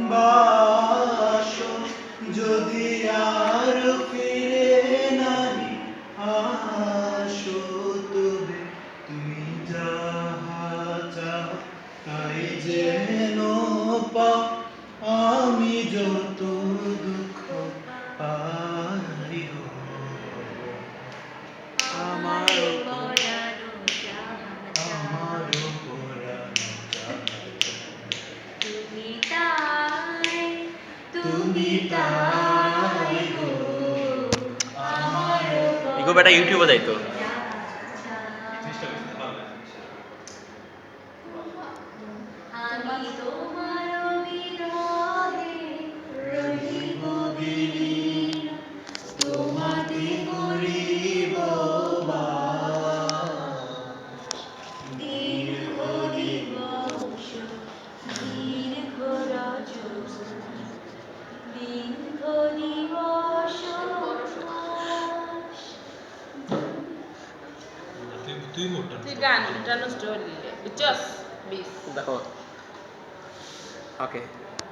ভালোবাসো। যদি আর ফিরে নাহি আসো তবে তুমি যাহা চাও, তাই যেন পা আমি যত ইগো বেটা ইউটিউবে যাই তো। আমি তোমার তুই মোটা। তুই গান এটা নষ্ট হলি বুঝছস বিশ দেখো। ওকে